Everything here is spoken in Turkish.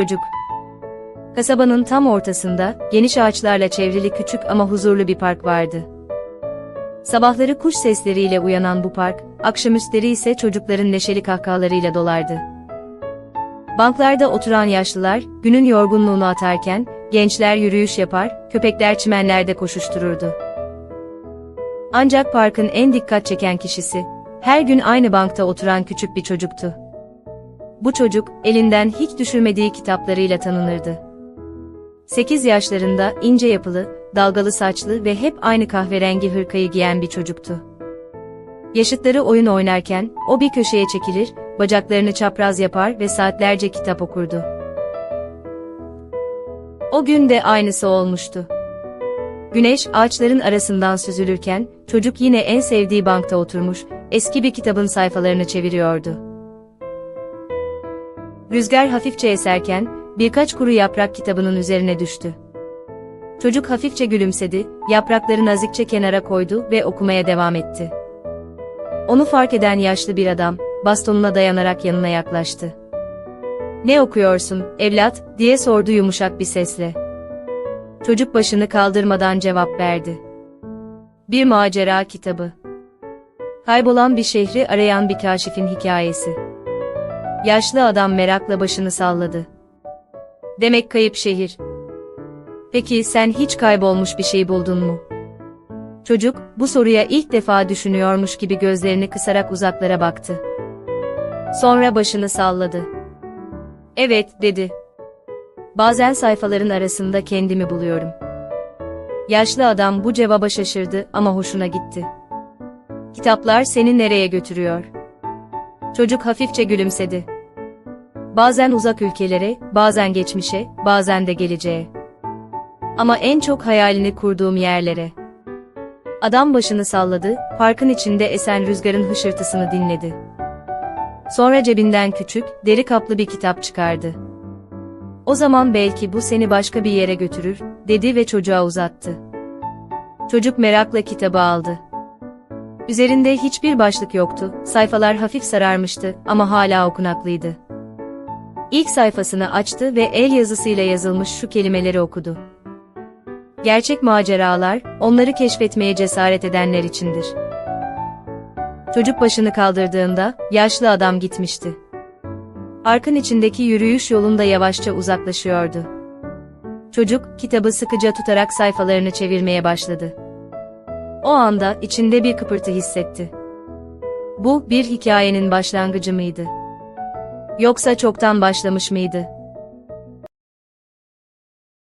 Çocuk. Kasabanın tam ortasında, geniş ağaçlarla çevrili küçük ama huzurlu bir park vardı. Sabahları kuş sesleriyle uyanan bu park, akşamüstleri ise çocukların neşeli kahkahalarıyla dolardı. Banklarda oturan yaşlılar, günün yorgunluğunu atarken, gençler yürüyüş yapar, köpekler çimenlerde koşuştururdu. Ancak parkın en dikkat çeken kişisi, her gün aynı bankta oturan küçük bir çocuktu. Bu çocuk, elinden hiç düşürmediği kitaplarıyla tanınırdı. 8 yaşlarında ince yapılı, dalgalı saçlı ve hep aynı kahverengi hırkayı giyen bir çocuktu. Yaşıtları oyun oynarken, o bir köşeye çekilir, bacaklarını çapraz yapar ve saatlerce kitap okurdu. O gün de aynısı olmuştu. Güneş ağaçların arasından süzülürken, çocuk yine en sevdiği bankta oturmuş, eski bir kitabın sayfalarını çeviriyordu. Rüzgar hafifçe eserken, birkaç kuru yaprak kitabının üzerine düştü. Çocuk hafifçe gülümsedi, yaprakları nazikçe kenara koydu ve okumaya devam etti. Onu fark eden yaşlı bir adam, bastonuna dayanarak yanına yaklaştı. Ne okuyorsun, evlat, diye sordu yumuşak bir sesle. Çocuk başını kaldırmadan cevap verdi. Bir macera kitabı. Kaybolan bir şehri arayan bir kaşifin hikayesi. Yaşlı adam merakla başını salladı. Demek kayıp şehir. Peki sen hiç kaybolmuş bir şey buldun mu? Çocuk, bu soruya ilk defa düşünüyormuş gibi gözlerini kısarak uzaklara baktı. Sonra başını salladı. Evet, dedi. Bazen sayfaların arasında kendimi buluyorum. Yaşlı adam bu cevaba şaşırdı ama hoşuna gitti. Kitaplar seni nereye götürüyor? Çocuk hafifçe gülümsedi. Bazen uzak ülkelere, bazen geçmişe, bazen de geleceğe. Ama en çok hayalini kurduğum yerlere. Adam başını salladı, parkın içinde esen rüzgarın hışırtısını dinledi. Sonra cebinden küçük, deri kaplı bir kitap çıkardı. O zaman belki bu seni başka bir yere götürür, dedi ve çocuğa uzattı. Çocuk merakla kitabı aldı. Üzerinde hiçbir başlık yoktu, sayfalar hafif sararmıştı ama hala okunaklıydı. İlk sayfasını açtı ve el yazısıyla yazılmış şu kelimeleri okudu. Gerçek maceralar, onları keşfetmeye cesaret edenler içindir. Çocuk başını kaldırdığında, yaşlı adam gitmişti. Arkın içindeki yürüyüş yolunda yavaşça uzaklaşıyordu. Çocuk, kitabı sıkıca tutarak sayfalarını çevirmeye başladı. O anda içinde bir kıpırtı hissetti. Bu, bir hikayenin başlangıcı mıydı? Yoksa çoktan başlamış mıydı?